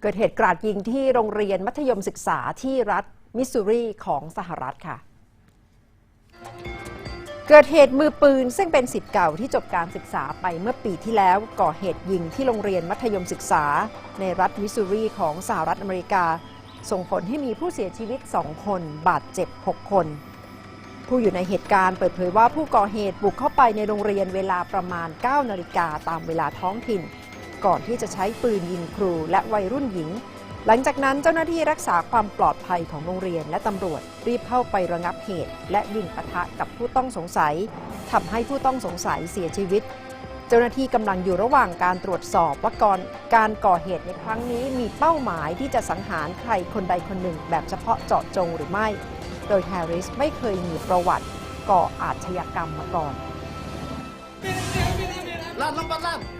เกิดเหตุกราดยิงที่โรงเรียนมัธยมศึกษาที่รัฐมิสซูรีของสหรัฐค่ะ เกิดเหตุมือปืนซึ่งเป็นสิทธิ์เก่าที่จบการศึกษาไปเมื่อปีที่แล้วก่อเหตุยิงที่โรงเรียนมัธยมศึกษา ในรัฐมิสซูรีของสหรัฐอเมริกา ส่งผลให้มีผู้เสียชีวิต 2 คน บาดเจ็บ 6 คน ผู้อยู่ในเหตุการณ์เปิดเผยว่าผู้ก่อเหตุบุกเข้าไปในโรงเรียนเวลาประมาณ 9 นาฬิกาตามเวลาท้องถิ่น ก่อนที่จะใช้ปืนยิงครูและวัยรุ่นหญิง หลังจากนั้นเจ้าหน้าที่รักษาความปลอดภัยของโรงเรียนและตำรวจรีบเข้าไประงับเหตุ และยิงปะทะกับผู้ต้องสงสัยทำให้ผู้ต้องสงสัยเสียชีวิต เจ้าหน้าที่กำลังอยู่ระหว่างการตรวจสอบว่าก่อนการก่อเหตุในครั้งนี้มีเป้าหมายที่จะสังหารใครคนใดคนหนึ่ง แบบเฉพาะเจาะจงหรือไม่ โดยแฮร์ริสไม่เคยมีประวัติก่ออาชญากรรมมาก่อน Lan, lompat lan.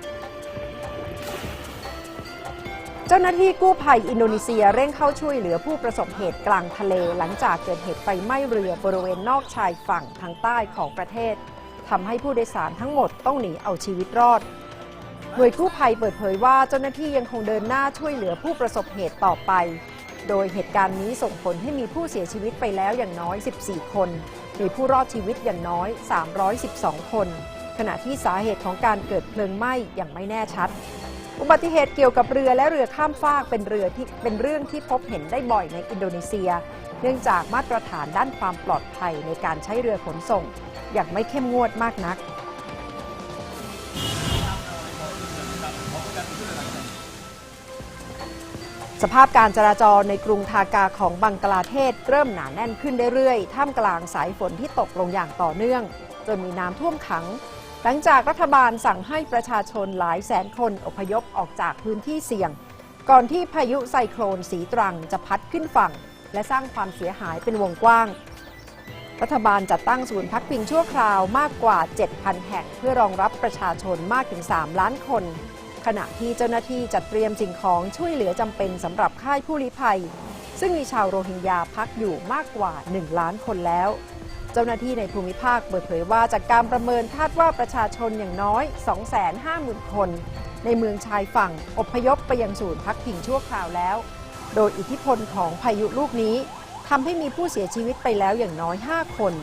เจ้าหน้าที่กู้ภัยอินโดนีเซียเร่งเข้าช่วยเหลือผู้ประสบเหตุกลางทะเล หลังจากเกิดเหตุไฟไหม้เรือบริเวณนอกชายฝั่งทางใต้ของประเทศทำให้ผู้โดยสารทั้งหมดต้องหนีเอาชีวิตรอดหน่วยกู้ภัยเปิดเผยว่าเจ้าหน้าที่ยังคงเดินหน้าช่วยเหลือผู้ประสบเหตุต่อไป โดยเหตุการณ์นี้ส่งผลให้มีผู้เสียชีวิตไปแล้วอย่างน้อย 14 คน มีผู้รอดชีวิตอย่างน้อย 312 คน ขณะที่สาเหตุของการเกิดเพลิงไหม้ยังไม่แน่ชัด อุบัติเหตุเกี่ยวกับเรือและเรือข้ามฟากเป็นเรือที่เป็นเรื่องที่พบเห็นได้บ่อยในอินโดนีเซีย เนื่องจากมาตรฐานด้านความปลอดภัยในการใช้เรือขนส่ง อย่างไม่เข้มงวดมากนัก สภาพการจราจรในกรุงทากาของบังกลาเทศเริ่มหนาแน่นขึ้นเรื่อยๆ ท่ามกลางสายฝนที่ตกลงอย่างต่อเนื่อง จนมีน้ำท่วมขัง หลังจากรัฐบาลสั่งให้ประชาชนหลายแสนคนอพยพออกจากพื้นที่เสี่ยง ก่อนที่พายุไซโครนสีตรังจะพัดขึ้นฝั่ง และสร้างความเสียหายเป็นวงกว้าง รัฐบาลจัดตั้งศูนย์พักพิงชั่วคราวมากกว่า 7,000 แห่ง เพื่อรองรับประชาชนมากถึง 3 ล้านคน ขณะที่เจ้าหน้าที่จัดเตรียมสิ่งของช่วยเหลือจำเป็นสำหรับค่ายผู้ลี้ภัย ซึ่งมีชาวโรฮิงญาพักอยู่มากกว่า 1 ล้านคนแล้ว เจ้าหน้าที่ในภูมิภาคเปิดเผยว่าจากการประเมินคาดว่าประชาชนอย่างน้อย 250,000 คน ในเมืองชายฝั่งอพยพไปยังศูนย์พักพิงชั่วคราวแล้ว โดยอิทธิพลของพายุลูกนี้ทำให้มีผู้เสียชีวิตไปแล้วอย่างน้อย 5 คน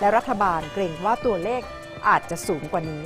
และรัฐบาลเกรงว่าตัวเลขอาจจะสูงกว่านี้